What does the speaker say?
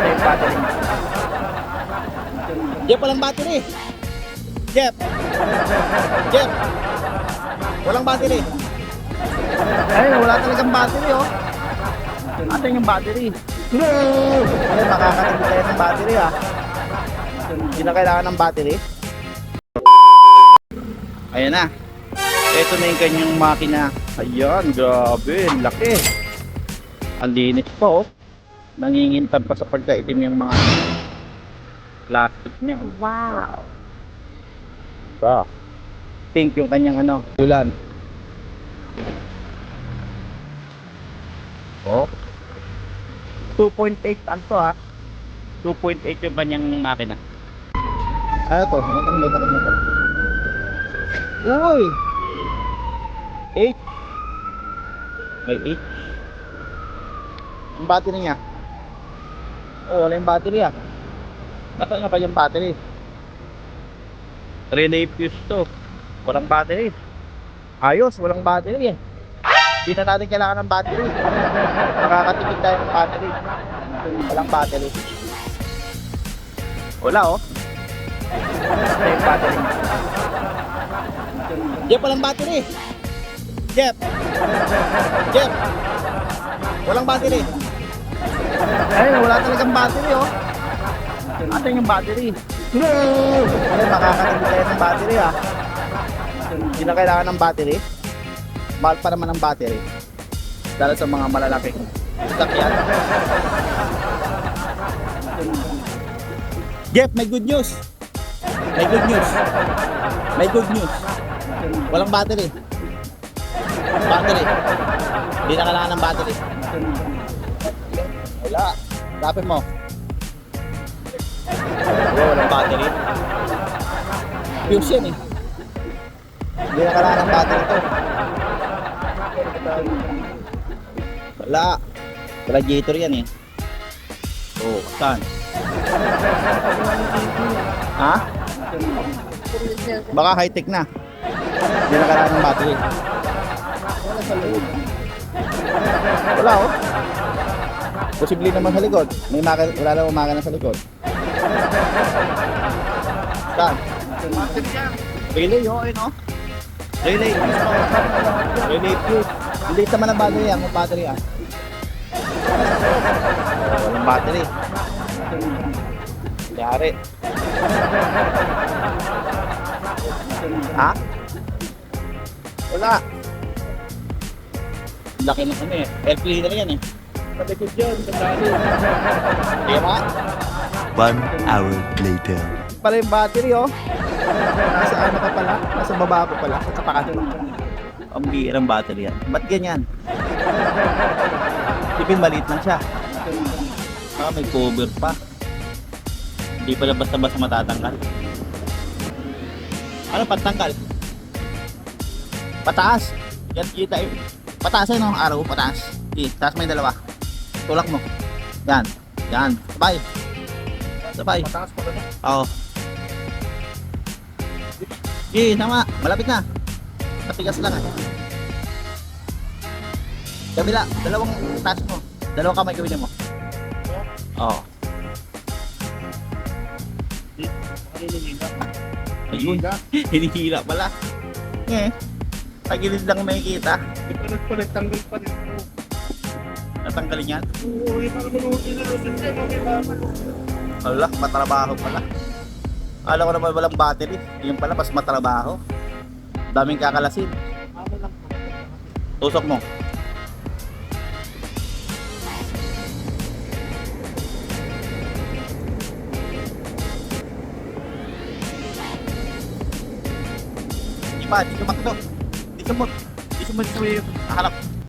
na battery. Jeff, walang battery. Jeff. Jeff. Walang battery. Ayun, wala talagang battery, oh. Asan yung battery? Ayun, makakatindi tayo ng battery, ah. Hindi na kailangan ng battery. Ayan na. Ito na yung kanyang makina. Ayan, grabe, laki. Ang linis pa, oh. Nangingintab pa sa pagkaitim yung mga plastic niya. Wow. Ba. Pink yung kanyang ano, ulan. Oh. 2.8 ang to ha. 2.8 yung kanyang makina. Ano to? Ano to? Ano to? Ano to? Uy! 8. May 8. Ang battery niya. Oh, wala yung battery ah. Nasaan nga pa yung battery? relay fuse to. Walang battery. Ayos, walang battery eh. Hindi na natin kailangan ng battery. Makakatipid tayo ng battery. Walang battery. Wala oh. Wala yung battery. Jeff, walang battery. Jeff. Jeff. Walang battery. Ayun, wala talagang battery oh. Asan yung battery? Ayun, makakatindi tayo ng battery ah. Hindi na kailangan ng battery. Mahal pa naman ang battery. Dahil sa mga malalaking sakyan. Jeff, may good news. May good news. May good news. Walang battery. Battery. Hindi na kailangan ng battery. Wala. Lapin mo. Oo, walang battery. Fuse yan eh. Hindi na kailangan ng battery to. Wala. Radiator yan eh. Oh, saan? Ha? Baka high-tech na. Hindi na kailangan ng battery. Wala oh. Posible naman sa likod. May maka, wala namang makina sa likod. Saan? Relay, oh, ayun oh. Relay. Relay fuse. Hindi naman ang battery yan, yung battery ah. Walang battery. Yari. Ha? Wala. Laki na kami eh. Air cleaner yan eh. Patikot dyan, sa dali. Di ba? One hour later. pala yung battery oh. Nasa ano ka pala? Nasa baba ko pala. Sa pakat. Ang birang battery yan. Ba't ganyan? Tipin maliit lang siya. Ah, may cover pa. Hindi pala basta-basta matatanggal. Ano patanggal? Pataas. Yan kita eh. Pataas eh no? Araw, pataas. Di, taas yung dalawa. Tulak mo. Yan. Yan. Sabay. Sabay. Mataas pa ba? Oo. Eh, tama. Malapit na. Matigas lang eh. Kabila, dalawang taas mo. Dalawang kamay gawin mo. Oo. Hinihila. Ayun. Hinihila pala. Eh. Tagilid lang makikita. Ito nagpa-rectangle pa rin. Natanggalin yan. Oo, yung mga manutin na lusin kailangan. Ala, matrabaho pala. Alam ko naman walang battery. Yung pala, mas matrabaho. Daming kakalasin. Ano. Tusok mo. Di ba? Di sumakto. Di sumot. Di sumot sa yung harap.